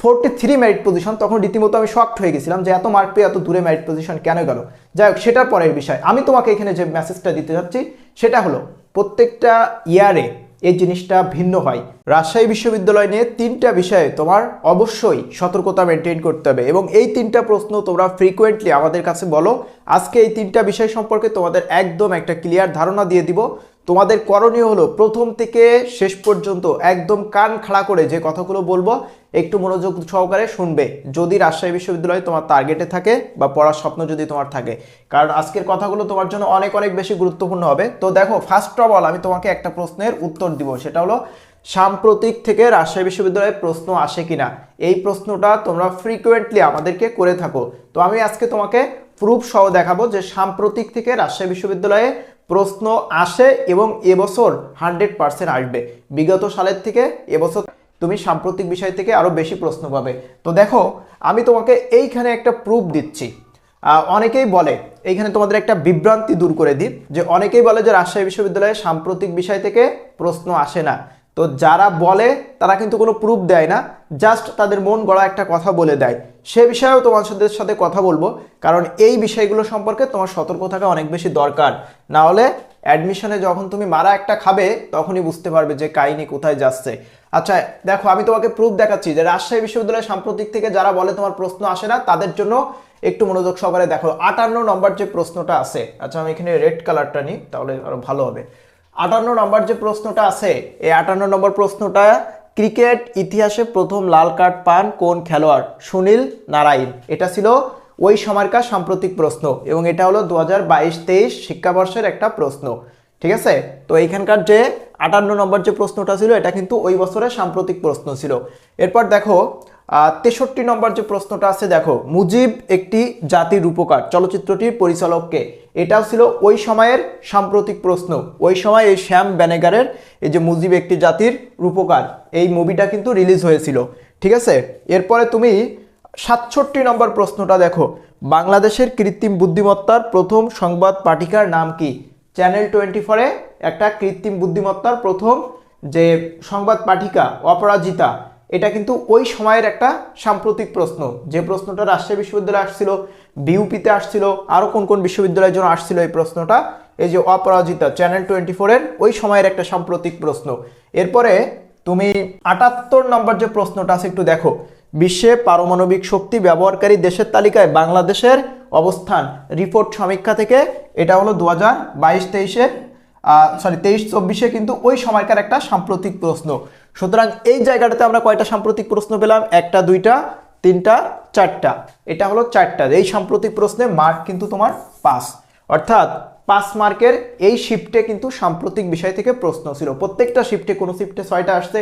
Forty three merit position তখন রীতিমতো আমি শক্ট হয়ে গেছিলাম যে এত মার্ক পেয়ে এত দূরে মেরিট পজিশন কেন গেল? যাই হোক সেটার পরের বিষয়। আমি তোমাকে এখানে যে মেসেজটা দিতে যাচ্ছি, সেটা হলো, প্রত্যেকটা ইয়ারে এই জিনিসটা ভিন্ন হয়। রাজশাহী বিশ্ববিদ্যালয় নিয়ে তিনটা বিষয়ে তোমার অবশ্যই সতর্কতা মেনটেন করতে হবে এবং এই তিনটা প্রশ্ন তোমরা ফ্রিকোয়েন্টলি আমাদের কাছে বলো। আজকে এই তিনটা বিষয় সম্পর্কে তোমাদের একদম একটা ক্লিয়ার ধারণা দিয়ে দিব। তোমাদের করণীয় হলো প্রথম থেকে শেষ পর্যন্ত একদম কান খাড়া করে যে কথাগুলো বলব, একটু মনোযোগ সহকারে শুনবে। যদি রাজশাহী বিশ্ববিদ্যালয় তোমার টার্গেটে থাকে বা পড়ার স্বপ্ন যদি তোমার থাকে। কারণ আজকের কথাগুলো তোমার জন্য অনেক অনেক বেশি গুরুত্বপূর্ণ হবে। তো দেখো ফার্স্ট অফ অল আমি তোমাকে একটা প্রশ্নের উত্তর দিব। সেটা হলো, সাম্প্রতিক থেকে রাজশাহী বিশ্ববিদ্যালয়ে প্রশ্ন আসে কিনা? এই প্রশ্নটা তোমরা ফ্রিকুয়েন্টলি আমাদেরকে করে থাকো। তো আমি আজকে তোমাকে প্রুফ সহ দেখাবো যে সাম্প্রতিক থেকে রাজশাহী বিশ্ববিদ্যালয়ে প্রশ্ন আসে এবং এবছর হান্ড্রেড পার্সেন্ট আসবে। বিগত সালের থেকে এবছর তুমি সাম্প্রতিক বিষয় থেকে আরও বেশি প্রশ্ন পাবে। তো দেখো, আমি তোমাকে এইখানে একটা প্রুফ দিচ্ছি। অনেকেই বলে, এইখানে তোমাদের একটা বিভ্রান্তি দূর করে দিই, যে অনেকেই বলে যে রাজশাহী বিশ্ববিদ্যালয়ে সাম্প্রতিক বিষয় থেকে প্রশ্ন আসে না। তো যারা বলে, তারা কিন্তু কোনো প্রুফ দেয় না জাস্ট তাদের মন গড়া একটা কথা বলে দেয়। সে বিষয়েও তোমাদের সাথে কথা বলব, কারণ এই বিষয়গুলো সম্পর্কে তোমার সতর্ক থাকা অনেক বেশি দরকার। না হলে অ্যাডমিশনে যখন তুমি মারা একটা খাবে, তখনই বুঝতে পারবে যে কাহিনী কোথায় যাচ্ছে। আচ্ছা দেখো, আমি তোমাকে প্রুফ দেখাচ্ছি যে রাজশাহী বিশ্ববিদ্যালয় সাম্প্রতিক থেকে যারা বলে তোমার প্রশ্ন আসে না, তাদের জন্য একটু মনোযোগ সহকারে দেখো। আটান্ন নম্বর যে প্রশ্নটা আছে আচ্ছা আমি এখানে রেড কালারটা নিই, তাহলে আরও ভালো হবে। আটান্ন নম্বর যে প্রশ্নটা আছে, এই আটান্ন নম্বর প্রশ্নটা ক্রিকেট ইতিহাসে প্রথম লাল কার্ড পান কোন খেলোয়াড়? সুনীল নারায়ণ। এটা ছিল ওই সময়কার সাম্প্রতিক প্রশ্ন এবং এটা হলো দু হাজার বাইশ তেইশ শিক্ষাবর্ষের একটা প্রশ্ন। ঠিক আছে? তো এইখানকার যে আটান্ন নম্বর যে প্রশ্নটা ছিল, এটা কিন্তু ওই বছরের সাম্প্রতিক প্রশ্ন ছিল। এরপর দেখো তেষট্টি নম্বর যে প্রশ্নটা আছে, দেখো, মুজিব একটি জাতির রূপকার। চলচ্চিত্রটির পরিচালককে এটাও ছিল ওই সময়ের সাম্প্রতিক প্রশ্ন। ওই সময় এই শ্যাম ব্যানেগারের এই যে মুজিব একটি জাতির রূপকার, এই মুভিটা কিন্তু রিলিজ হয়েছিল। ঠিক আছে? এরপরে তুমি সাতষট্টি নম্বর প্রশ্নটা দেখো। বাংলাদেশের কৃত্রিম বুদ্ধিমত্তার প্রথম সংবাদ পাঠিকার নাম কি? চ্যানেল টোয়েন্টি ফোরে একটা কৃত্রিম বুদ্ধিমত্তার প্রথম যে সংবাদ পাঠিকা, অপরাজিতা এটা কিন্তু ওই সময়ের একটা সাম্প্রতিক প্রশ্ন। যে প্রশ্নটা রাজশাহী বিশ্ববিদ্যালয়ে আসছিল বিউপিতে আসছিল আরও কোন কোন বিশ্ববিদ্যালয়ের জন্য আসছিল এই প্রশ্নটা, এই যে অপরাজিতা চ্যানেল টোয়েন্টি ফোরের ওই সময়ের একটা সাম্প্রতিক প্রশ্ন। এরপরে তুমি আটাত্তর নম্বর যে প্রশ্নটা আছে একটু দেখো। বিশ্বে পারমাণবিক শক্তি ব্যবহারকারী দেশের তালিকায় বাংলাদেশের অবস্থান। রিপোর্ট সমীক্ষা থেকে, এটা হলো দু হাজার বাইশ তেইশের সরি তেইশ চব্বিশে কিন্তু ওই সময়কার একটা সাম্প্রতিক প্রশ্ন। সুতরাং এই জায়গাটাতে আমরা কয়টা সাম্প্রতিক প্রশ্ন পেলাম? একটা, দুইটা, তিনটা, চারটা। এটা হলো চারটা। এই সাম্প্রতিক প্রশ্নে মার্ক কিন্তু তোমার পাস অর্থাৎ পাঁচ মার্কের এই শিফটে কিন্তু সাম্প্রতিক বিষয় থেকে প্রশ্ন ছিল। প্রত্যেকটা শিফটে কোনো শিফটে ছয়টা আসছে,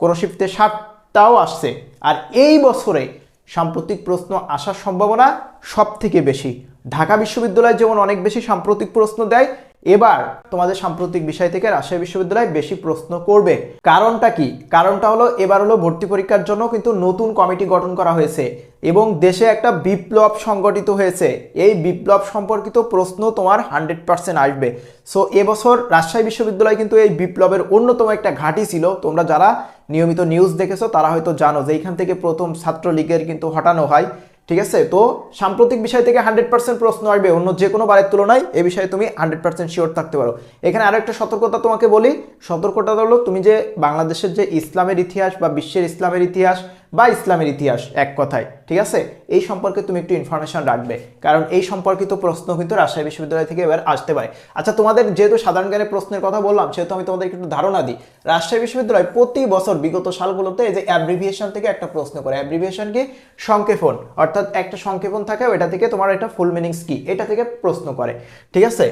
কোনো শিফটে সাতটাও আসছে। আর এই বছরে সাম্প্রতিক প্রশ্ন আসার সম্ভাবনা সব থেকে বেশি। ঢাকা বিশ্ববিদ্যালয় যেমন অনেক বেশি সাম্প্রতিক প্রশ্ন দেয় এবার তোমাদের সাম্প্রতিক বিষয় থেকে রাজশাহী বিশ্ববিদ্যালয় বেশি প্রশ্ন করবে। কারণটা কি? কারণটা হলো, এবার হলো ভর্তি পরীক্ষার জন্য কিন্তু নতুন কমিটি গঠন করা হয়েছে এবং দেশে একটা বিপ্লব সংগঠিত হয়েছে। এই বিপ্লব সম্পর্কিত প্রশ্ন তোমার হান্ড্রেড পার্সেন্ট আসবে। সো এবছর রাজশাহী বিশ্ববিদ্যালয় কিন্তু এই বিপ্লবের অন্যতম একটা ঘাঁটি ছিল। তোমরা যারা নিয়মিত নিউজ দেখেছ, তারা হয়তো জানো যে এইখান থেকে প্রথম ছাত্রলীগের কিন্তু হটানো হয়। ঠিক আছে? তো সাম্প্রতিক বিষয় থেকে হান্ড্রেড পার্সেন্ট প্রশ্ন আসবে, অন্য যে কোনো বারের তুলনায় এ বিষয়ে তুমি হান্ড্রেড পার্সেন্ট শিওর থাকতে পারো। এখানে আরও একটা সতর্কতা তোমাকে বলি। সতর্কতা হলো তুমি যে বাংলাদেশের যে ইসলামের ইতিহাস বা বিশ্বের ইসলামের ইতিহাস বা ইসলামের ইতিহাস এক কথায়, ঠিক আছে? এই সম্পর্কে তুমি একটু ইনফরমেশন রাখবে, কারণ এই সম্পর্কিত প্রশ্ন কিন্তু রাজশাহী বিশ্ববিদ্যালয় থেকে এবার আসতে পারে। আচ্ছা তোমাদের যেহেতু সাধারণ জ্ঞানের প্রশ্নের কথা বললাম, সেহেতু আমি তোমাদের একটু ধারণা দিই। রাজশাহী বিশ্ববিদ্যালয় প্রতি বছর বিগত সালগুলোতে এই যে অ্যাব্রিভিয়েশন থেকে একটা প্রশ্ন করে অ্যাব্রিভিয়েশন কি? সংক্ষেপণ, অর্থাৎ একটা সংক্ষেপণ থাকে ওটা থেকে তোমার একটা ফুল মিনিংস কি? এটা থেকে প্রশ্ন করে, ঠিক আছে?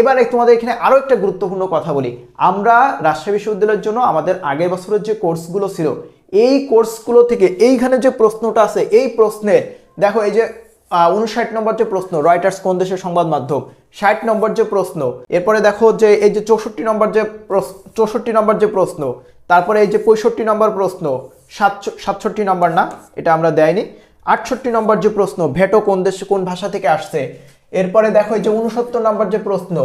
এবারে তোমাদের এখানে আরও একটা গুরুত্বপূর্ণ কথা বলি। আমরা রাজশাহী বিশ্ববিদ্যালয়ের জন্য আমাদের আগের বছরের যে কোর্সগুলো ছিল এই কোর্সগুলো থেকে এইখানে যে প্রশ্নটা আছে, এই প্রশ্নের দেখো এই যে উনষাট নম্বর যে প্রশ্ন রয়টার্স কোন দেশের সংবাদ মাধ্যম? ষাট নম্বর যে প্রশ্ন, এরপরে দেখো যে এই যে চৌষট্টি নম্বর যে চৌষট্টি নম্বর যে প্রশ্ন, তারপরে এই যে পঁয়ষট্টি নম্বর প্রশ্ন সাতষট্টি নম্বর না, এটা আমরা দেয়নি, আটষট্টি নম্বর যে প্রশ্ন, ভেটো কোন দেশে কোন ভাষা থেকে আসছে, এরপরে দেখো এই যে উনসত্তর নম্বর যে প্রশ্ন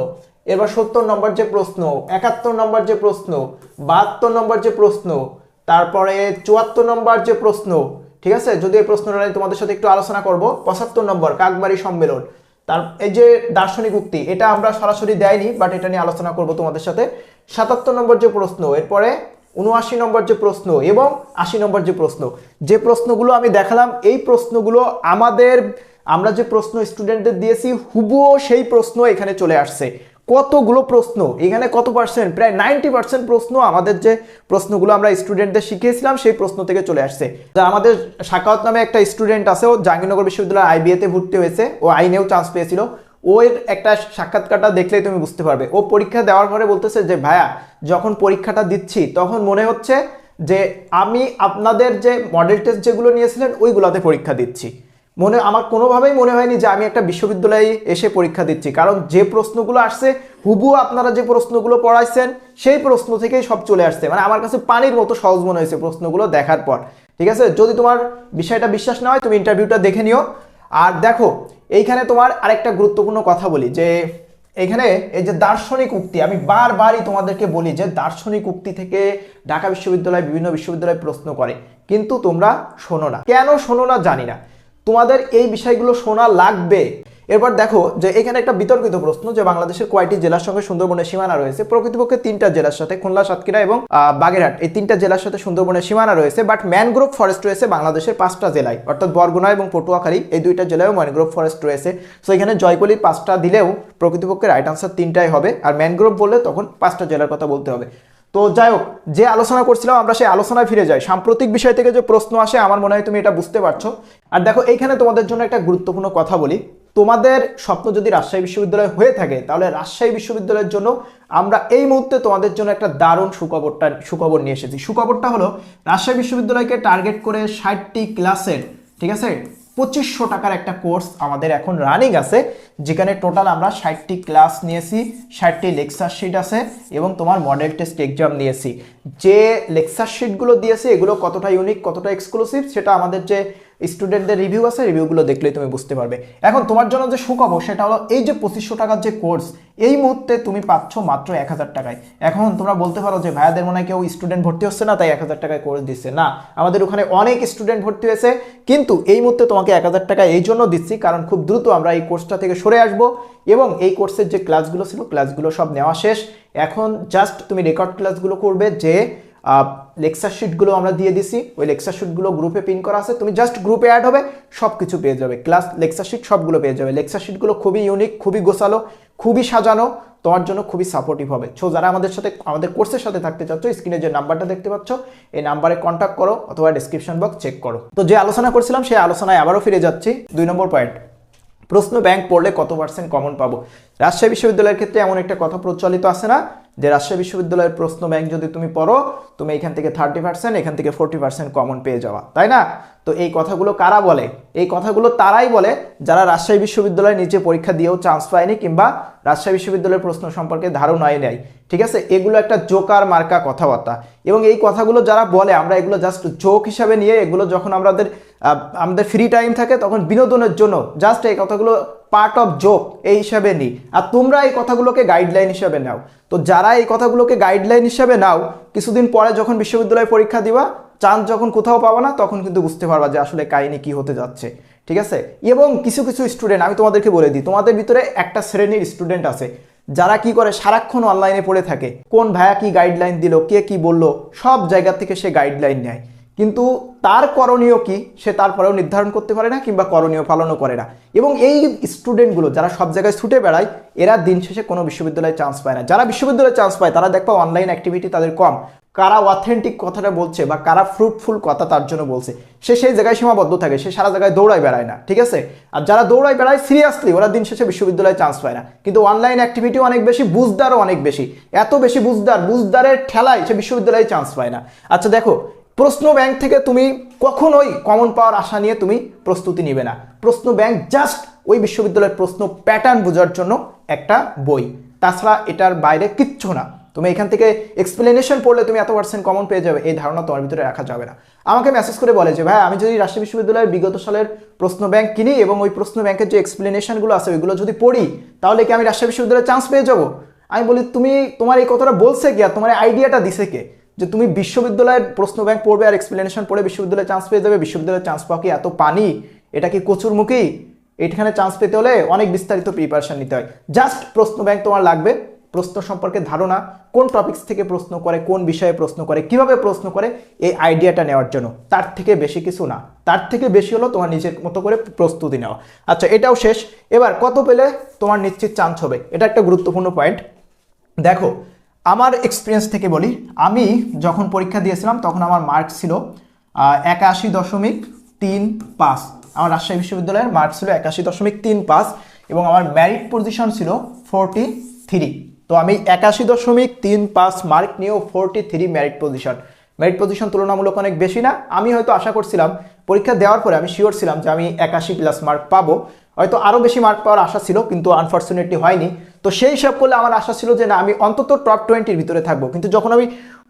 এবার সত্তর নম্বর যে প্রশ্ন, একাত্তর নম্বর যে প্রশ্ন, বাহাত্তর নম্বর যে প্রশ্ন তারপরে চুয়াত্তর নম্বর যে প্রশ্ন, ঠিক আছে? যদি এই প্রশ্নটা নিয়ে তোমাদের সাথে একটু আলোচনা করব, পঁচাত্তর নম্বর, কাকবাড়ি সম্মেলন। তার, এই যে দার্শনিক উক্তি, এটা আমরা সরাসরি দেয়নি বাট এটা নিয়ে আলোচনা করব তোমাদের সাথে। সাতাত্তর নম্বর যে প্রশ্ন, এরপরে উনআশি নম্বর যে প্রশ্ন এবং আশি নম্বর যে প্রশ্ন, যে প্রশ্নগুলো আমি দেখালাম, এই প্রশ্নগুলো আমাদের, আমরা যে প্রশ্ন স্টুডেন্টদের দিয়েছি, হুবুও সেই প্রশ্ন এখানে চলে আসছে। কতগুলো প্রশ্ন? এখানে কত পার্সেন্ট প্রায় নাইনটি পার্সেন্ট প্রশ্ন আমাদের যে প্রশ্নগুলো আমরা স্টুডেন্টদের শিখিয়েছিলাম, সেই প্রশ্ন থেকে চলে আসছে। যা আমাদের শাকাওয়াত নামে একটা স্টুডেন্ট আছে, ও জাহাঙ্গীরনগর বিশ্ববিদ্যালয় আইবিএতে ভর্তি হয়েছে। ও আইনেও চান্স পেয়েছিল। ওর একটা সাক্ষাৎকারটা দেখলেই তুমি বুঝতে পারবে। ও পরীক্ষা দেওয়ার পরে বলতেছে যে, ভাইয়া, যখন পরীক্ষাটা দিচ্ছি, তখন মনে হচ্ছে যে, আমি আপনাদের যে মডেল টেস্ট যেগুলো নিয়েছিলেন, ওইগুলোতে পরীক্ষা দিচ্ছি। মনে আমার কোনোভাবেই মনে হয়নি যে আমি একটা বিশ্ববিদ্যালয়ে এসে পরীক্ষা দিচ্ছি। কারণ যে প্রশ্নগুলো আসছে হুবু আপনারা যে প্রশ্নগুলো পড়াইছেন, সেই প্রশ্ন থেকেই সব চলে আসছে। মানে আমার কাছে পানির মতো সহজ মনে হয়েছে প্রশ্নগুলো দেখার পর। ঠিক আছে? যদি তোমার বিষয়টা বিশ্বাস না হয়, তুমি ইন্টারভিউটা দেখে নিও। আর দেখো, এইখানে তোমার আরেকটা গুরুত্বপূর্ণ কথা বলি, যে এখানে এই যে দার্শনিক উক্তি, আমি বারবারই তোমাদেরকে বলি যে দার্শনিক উক্তি থেকে ঢাকা বিশ্ববিদ্যালয় বিভিন্ন বিশ্ববিদ্যালয় প্রশ্ন করে। কিন্তু তোমরা শোনো না। কেন শোনো না জানি না। তোমাদের এই বিষয়গুলো শোনা লাগবে। এরপর দেখো যে এখানে একটা বিতর্কিত প্রশ্ন যে বাংলাদেশের কয়টি জেলার সঙ্গে সুন্দরবনের সীমানা রয়েছে। প্রকৃতপক্ষে তিনটা জেলার সাথে, খুলনা, সাতক্ষীরা এবং বাগেরহাট। এই তিনটা জেলার সাথে সুন্দরবনের সীমানা রয়েছে বাট ম্যানগ্রোভ ফরেস্ট রয়েছে বাংলাদেশের পাঁচটা জেলায়। অর্থাৎ বরগুনা এবং পটুয়াখালী এই দুইটা জেলায়ও ম্যানগ্রোভ ফরেস্ট রয়েছে। সো এখানে জয়কলির পাঁচটা দিলেও প্রকৃতপক্ষে রাইট আনসার তিনটাই হবে। আর ম্যানগ্রোভ বললে তখন পাঁচটা জেলার কথা বলতে হবে। তো যাই হোক যে আলোচনা করছিলাম, আমরা সেই আলোচনায় ফিরে যাই। সাম্প্রতিক বিষয় থেকে যে প্রশ্ন আসে, আমার মনে হয় তুমি এটা বুঝতে পারছ। আর দেখো, এইখানে তোমাদের জন্য একটা গুরুত্বপূর্ণ কথা বলি। তোমাদের স্বপ্ন যদি রাজশাহী বিশ্ববিদ্যালয় হয়ে থাকে, তাহলে রাজশাহী বিশ্ববিদ্যালয়ের জন্য আমরা এই মুহূর্তে তোমাদের জন্য একটা দারুণ সুখবরটা, সুখবর নিয়ে এসেছি। সুখবরটা হলো, রাজশাহী বিশ্ববিদ্যালয়কে টার্গেট করে ষাটটি ক্লাসের ঠিক আছে? পঁচিশশো টাকার একটা কোর্স আমাদের এখন রানিং আছে, যেখানে টোটাল আমরা ষাটটি ক্লাস নিয়েছি, ষাটটি লেকচার শিট আছে এবং তোমার মডেল টেস্ট এক্সাম নিয়েছি। যে লেকচার শিটগুলো দিয়েছি, এগুলো কতটা ইউনিক কতটা এক্সক্লুসিভ সেটা আমাদের যে স্টুডেন্টদের রিভিউ আছে, রিভিউগুলো দেখলেই তুমি বুঝতে পারবে। এখন তোমার জন্য যে সুখবর, সেটা হলো এই যে পঁচিশশো টাকার যে কোর্স, এই মুহূর্তে তুমি পাচ্ছ মাত্র এক হাজার টাকায়। এখন তোমরা বলতে পারো যে ভাইয়াদের মনে হয় কেউ স্টুডেন্ট ভর্তি হচ্ছে না, তাই এক হাজার টাকায় কোর্স দিচ্ছে। না, আমাদের ওখানে অনেক স্টুডেন্ট ভর্তি হয়েছে, কিন্তু এই মুহূর্তে তোমাকে এক হাজার টাকা এই জন্য দিচ্ছি, কারণ খুব দ্রুত আমরা এই কোর্সটা থেকে সরে আসব এবং এই কোর্সের যে ক্লাসগুলো ছিল, ক্লাসগুলো সব নেওয়া শেষ। এখন জাস্ট তুমি রেকর্ড ক্লাসগুলো করবে যে লেকচার শিটগুলো আমরা দিয়ে দিছি। ওই লেকচার শিটগুলো গ্রুপে পিন করা আছে। তুমি জাস্ট গ্রুপে অ্যাড হবে সব কিছু পেয়ে যাবে। ক্লাস লেকচার শিট সবগুলো পেয়ে যাবে। লেকচার শিটগুলো খুবই ইউনিক খুবই গোছালো, খুবই সাজানো, তোমার জন্য খুবই সাপোর্টিভ হবে। সো যারা আমাদের সাথে, আমাদের কোর্সের সাথে থাকতে চাচ্ছ স্ক্রিনে যে নাম্বারটা দেখতে পাচ্ছ, এই নাম্বারে কন্ট্যাক্ট করো অথবা ডিসক্রিপশন বক্স চেক করো। তো যে আলোচনা করছিলাম, সেই আলোচনায় আবারও ফিরে যাচ্ছি। দুই নম্বর পয়েন্ট প্রশ্ন ব্যাংক পড়লে কত পার্সেন্ট কমন পাবো? রাজশাহী বিশ্ববিদ্যালয়ের ক্ষেত্রে এমন একটা কথা প্রচলিত আছে না যে রাজশাহী বিশ্ববিদ্যালয়ের প্রশ্ন ব্যাংক যদি তুমি পড়ো, তুমি এখান থেকে থার্টি পার্সেন্ট এখান থেকে ফোর্টি পার্সেন্ট কমন পেয়ে যাওয়া তাই না? তো এই কথাগুলো কারা বলে? এই কথাগুলো তারাই বলে যারা রাজশাহী বিশ্ববিদ্যালয়ে নিচে পরীক্ষা দিয়েও চান্স পায়নি কিংবা রাজশাহী বিশ্ববিদ্যালয়ের প্রশ্ন সম্পর্কে ধারণাই নেয় ঠিক আছে? এগুলো একটা জোকার মার্কা কথাবার্তা। এবং এই কথাগুলো যারা বলে, আমরা এগুলো জাস্ট জোক হিসাবে নিয়ে, এগুলো যখন আমাদের আমাদের ফ্রি টাইম থাকে, তখন বিনোদনের জন্য জাস্ট এই কথাগুলো পার্ট অফ জোক এই হিসাবে নিই। আর তোমরা এই কথাগুলোকে গাইডলাইন হিসাবে নাও। তো যারা এই কথাগুলোকে গাইডলাইন হিসাবে নাও, কিছুদিন পরে যখন বিশ্ববিদ্যালয়ে পরীক্ষা দিবা চান্স যখন কোথাও পাবা না, তখন কিন্তু বুঝতে পারবা যে আসলে কাহিনী কি হতে যাচ্ছে। ঠিক আছে? এবং কিছু কিছু স্টুডেন্ট আমি তোমাদেরকে বলে দিই, তোমাদের ভিতরে একটা শ্রেণির স্টুডেন্ট আছে, যারা কি করে সারাক্ষণ অনলাইনে পড়ে থাকে, কোন ভাইয়া কি গাইডলাইন দিল, কে কি বলল, সব জায়গা থেকে সে গাইডলাইন নেয়। কিন্তু তার করণীয় কি, সে তারপরেও নির্ধারণ করতে পারে না কিংবা করণীয় পালনও করে না। এবং এই স্টুডেন্টগুলো যারা সব জায়গায় ছুটে বেড়ায়, এরা দিন শেষে কোনো বিশ্ববিদ্যালয়ে চান্স পায় না। যারা বিশ্ববিদ্যালয়ে চান্স পায়, তারা দেখবা অনলাইন অ্যাক্টিভিটি তাদের কম। কারা অথেন্টিক কথাটা বলছে বা কারা ফ্রুটফুল কথা তার জন্য বলছে, সে সেই জায়গায় সীমাবদ্ধ থাকে, সে সারা জায়গায় দৌড়ায় বেড়ায় না, ঠিক আছে? আর যারা দৌড়ায় বেড়ায় সিরিয়াসলি ওরা দিন শেষে বিশ্ববিদ্যালয়ে চান্স পায় না। কিন্তু অনলাইন অ্যাক্টিভিটি অনেক বেশি, বুঝদারও অনেক বেশি। এত বেশি বুঝদার, বুঝদারের ঠেলায় সে বিশ্ববিদ্যালয়ে চান্স পায় না। আচ্ছা দেখো প্রশ্ন ব্যাংক থেকে তুমি কখনোই কমন পাওয়ার আশা নিয়ে তুমি প্রস্তুতি নিবে না। প্রশ্ন ব্যাংক জাস্ট ওই বিশ্ববিদ্যালয়ের প্রশ্ন প্যাটার্ন বোঝার জন্য একটা বই। তাছাড়া এটার বাইরে কিচ্ছু না। তুমি এখান থেকে এক্সপ্লেনেশন পড়লে তুমি এত পার্সেন্ট কমন পেয়ে যাবে। এই ধারণা তোমার ভিতরে রাখা যাবে না। আমাকে মেসেজ করে বলে যে, ভাই, আমি যদি রাজশাহী বিশ্ববিদ্যালয়ের বিগত সালের প্রশ্ন ব্যাংক কিনি এবং ওই প্রশ্ন ব্যাংকের যে এক্সপ্লেনেশনগুলো আছে, ওইগুলো যদি পড়ি, তাহলে কি আমি রাজশাহী বিশ্ববিদ্যালয়ে চান্স পেয়ে যাব? আমি বলি, তুমি, তোমার এই কথাটা বলছে কি? আর তোমার আইডিয়াটা দিছে কে? যে তুমি বিশ্ববিদ্যালয়ের প্রশ্ন ব্যাংক পড়বে আর এক্সপ্লেনেশন পড়ে বিশ্ববিদ্যালয়ে চান্স পেয়ে যাবে বিশ্ববিদ্যালয়ে চান্স পাওয়া কি এত পানি? এটা কি কচুরমুখী? এখানে চান্স পেতে হলে অনেক বিস্তারিত প্রিপারেশন নিতে হয়। জাস্ট প্রশ্ন ব্যাংক তোমার লাগবে। প্রশ্ন সম্পর্কে ধারণা, কোন টপিক্স থেকে প্রশ্ন করে, কোন বিষয়ে প্রশ্ন করে, কীভাবে প্রশ্ন করে, এই আইডিয়াটা নেওয়ার জন্য। তার থেকে বেশি কিছু না। তার থেকে বেশি হলো তোমার নিজের মতো করে প্রস্তুতি নেওয়া। আচ্ছা এটাও শেষ। এবার কত পেলে তোমার নিশ্চিত চান্স হবে? এটা একটা গুরুত্বপূর্ণ পয়েন্ট দেখো আমার এক্সপিরিয়েন্স থেকে বলি, আমি যখন পরীক্ষা দিয়েছিলাম তখন আমার মার্ক ছিল একাশি দশমিক তিন পাস আমার রাজশাহী বিশ্ববিদ্যালয়ের মার্ক ছিল একাশি দশমিক তিন পাস এবং আমার ম্যারিট পজিশন ছিল ফোরটি থ্রি তো আমি একাশি দশমিক তিন পাস মার্ক নিয়েও forty three merit position merit position তুলনামূলক অনেক বেশি না। আমি হয়তো আশা করছিলাম, পরীক্ষা দেওয়ার পরে আমি শিওর ছিলাম যে আমি একাশি প্লাস মার্ক পাবো। হয়তো আরও বেশি মার্ক পাওয়ার আশা ছিল, কিন্তু আনফর্চুনেটলি হয়নি। তো সেই হিসাব করলে আমার আশা ছিল যে না, আমি অন্তত টপ টোয়েন্টির ভিতরে থাকব। কিন্তু যখন আমি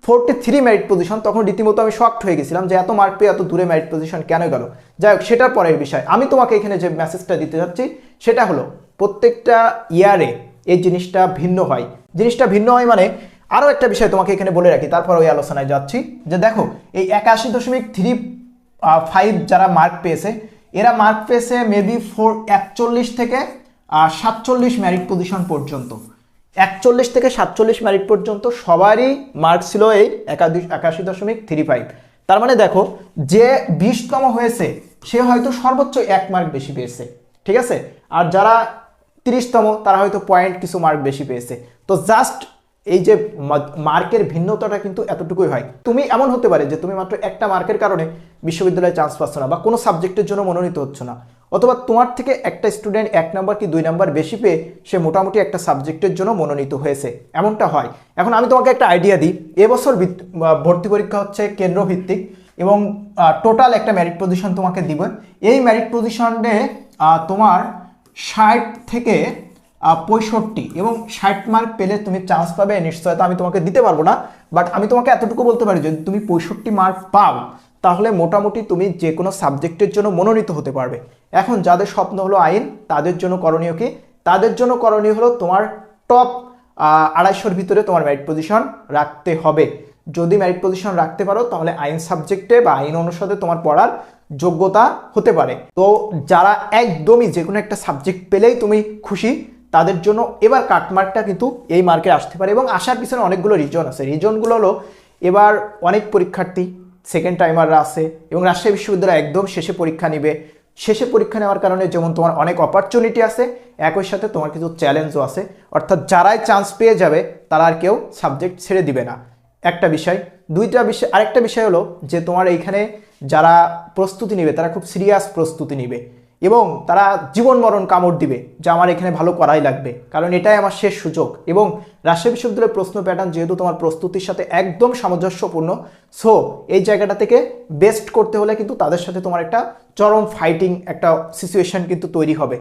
ফোরটি থ্রি মেরিট পজিশন তখন রীতিমতো আমি শক্ট হয়ে গেছিলাম যে এত মার্ক পেয়ে এত দূরে মেরিট পজিশন কেন গেল? যাই হোক, সেটার পরের বিষয়। আমি তোমাকে এখানে যে মেসেজটা দিতে যাচ্ছি, সেটা হলো, প্রত্যেকটা ইয়ারে এই জিনিসটা ভিন্ন হয়। জিনিসটা ভিন্ন হয় মানে আরও একটা বিষয় তোমাকে এখানে বলে রাখি, তারপর ওই আলোচনায় যাচ্ছি। যে দেখো, এই একাশি দশমিক থ্রি ফাইভ যারা মার্ক পেয়েছে এরা মার্ক পেয়েছে মেবি ফোর একচল্লিশ থেকে সাতচল্লিশ ম্যারিট পজিশন পর্যন্ত। একচল্লিশ থেকে সাতচল্লিশ ম্যারিট পর্যন্ত সবারই মার্ক ছিল এই একাশি একাশি দশমিক থ্রি ফাইভ তার মানে দেখো, যে বিশতম হয়েছে, সে হয়তো সর্বোচ্চ এক মার্ক বেশি পেয়েছে, ঠিক আছে? আর যারা তিরিশতম, তারা হয়তো পয়েন্ট কিছু মার্ক বেশি পেয়েছে। তো জাস্ট এই যে মার্কের ভিন্নতাটা কিন্তু এতটুকুই হয়। তুমি এমন হতে পারে যে তুমি মাত্র একটা মার্কের কারণে বিশ্ববিদ্যালয়ে চান্স পাচ্ছ না বা কোনো সাবজেক্টের জন্য মনোনীত হচ্ছ না। অথবা তোমার থেকে একটা স্টুডেন্ট এক নাম্বার কি দুই নাম্বার বেশি পেয়ে সে মোটামুটি একটা সাবজেক্টের জন্য মনোনীত হয়েছে। এমনটা হয়। এখন আমি তোমাকে একটা আইডিয়া দিই। এবছর ভর্তি পরীক্ষা হচ্ছে কেন্দ্রভিত্তিক এবং টোটাল একটা ম্যারিট পজিশন তোমাকে দিবে। এই মেরিট পজিশনে তোমার ষাট থেকে পঁয়ষট্টি এবং ষাট মার্ক পেলে তুমি চান্স পাবে, নিশ্চয়তা আমি তোমাকে দিতে পারব না বাট আমি তোমাকে এতটুকু বলতে পারি, যদি তুমি পঁয়ষট্টি মার্ক পাও, তাহলে মোটামুটি তুমি যে কোনো সাবজেক্টের জন্য মনোনীত হতে পারবে। এখন যাদের স্বপ্ন হলো আইন, তাদের জন্য করণীয় কি? তাদের জন্য করণীয় হলো তোমার টপ আড়াইশোর ভিতরে তোমার মেরিট পজিশন রাখতে হবে। যদি মেরিট পজিশন রাখতে পারো, তাহলে আইন সাবজেক্টে বা আইন অনুষদে তোমার পড়ার যোগ্যতা হতে পারে। তো যারা একদমই যে কোনো একটা সাবজেক্ট পেলেই তুমি খুশি তাদের জন্য এবার কাটমার্কটা কিন্তু এই মার্কে আসতে পারে এবং আসার পিছনে অনেকগুলো রিজন আছে। রিজনগুলো হলো, এবার অনেক পরীক্ষার্থী সেকেন্ড টাইমাররা আছে এবং রাজশাহী বিশ্ববিদ্যালয় একদম শেষে পরীক্ষা নিবে। শেষে পরীক্ষা নেওয়ার কারণে যেমন তোমার অনেক অপরচুনিটি আছে, একই সাথে তোমার কিছু চ্যালেঞ্জও আছে। অর্থাৎ যারাই চান্স পেয়ে যাবে, তারা আর কেউ সাবজেক্ট ছেড়ে দিবে না। একটা বিষয়, দুইটা বিষয়, আরেকটা বিষয় হলো যে তোমার এইখানে যারা প্রস্তুতি নেবে, তারা খুব সিরিয়াস প্রস্তুতি নেবে। এবং তারা জীবন মরণ কামড় দিবে, যে আমার এখানে ভালো করাই লাগবে। কারণ এটাই আমার শেষ সুযোগ। এবং রাজশাহী বিশ্ববিদ্যালয়ের প্রশ্ন প্যাটার্ন যেহেতু তোমার প্রস্তুতির সাথে একদম সামঞ্জস্যপূর্ণ সো এই জায়গাটা থেকে বেস্ট করতে হলে কিন্তু তাদের সাথে তোমার একটা চরম ফাইটিং একটা সিচুয়েশন কিন্তু তৈরি হবে।